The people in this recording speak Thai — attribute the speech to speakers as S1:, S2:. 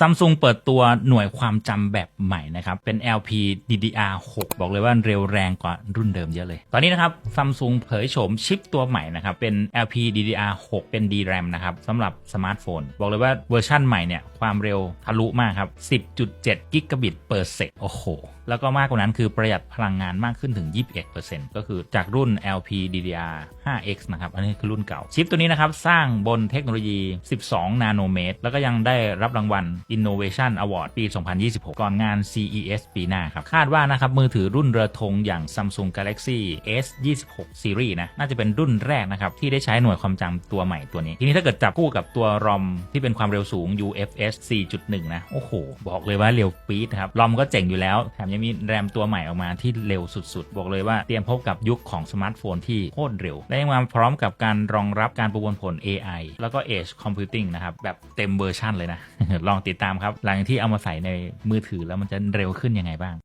S1: ซัมซุงเปิดตัวหน่วยความจำแบบใหม่นะครับ เป็น LP DDR6 บอกเลยว่าเร็วแรงกว่ารุ่นเดิมเยอะเลย ตอนนี้นะครับซัมซุงเผยโฉมชิปตัวใหม่นะครับ เป็น LP DDR6 เป็น DRAM นะครับสำหรับสมาร์ทโฟน บอกเลยว่าเวอร์ชั่นใหม่เนี่ย ความเร็วทะลุมากครับ 10.7 กิกะบิตเปอร์เซกโอ้โห แล้วก็มากกว่านั้นคือประหยัดพลังงานมากขึ้นถึง 21%ก็คือจากรุ่น LP DDR 5X นะครับ อันนี้คือรุ่นเก่า ชิปตัวนี้นะครับ สร้างบนเทคโนโลยี 12 นาโนเมตร แล้วก็ยังได้รับรางวัล Innovation Award ปี 2026 ก่อนงาน CES ปีหน้าครับ คาดว่านะครับมือถือรุ่นเรือธงอย่าง Samsung Galaxy S26 Series นะ น่าจะเป็นรุ่นแรกนะครับ ที่ได้ใช้หน่วยความจำตัวใหม่ตัวนี้ ทีนี้ถ้าเกิดจับคู่กับตัว ROM ที่เป็นความเร็วสูง UFS 4.1 นะ โอ้โห บอกเลยว่าเร็วปี๊ดครับ ROM ก็เจ๋งอยู่แล้ว แถมยังมีแรมตัวใหม่ออกมาที่เร็วสุดๆ บอกเลยว่าเตรียมพบกับยุคของสมาร์ทโฟนที่โคตรเร็ว และยังมาพร้อมกับการรองรับการประมวลผล AI แล้วก็ Edge Computing นะครับ แบบเต็มเวอร์ชันเลยนะ ลองติดตามครับ หลังที่เอามาใส่ในมือถือแล้วมันจะเร็วขึ้นยังไงบ้าง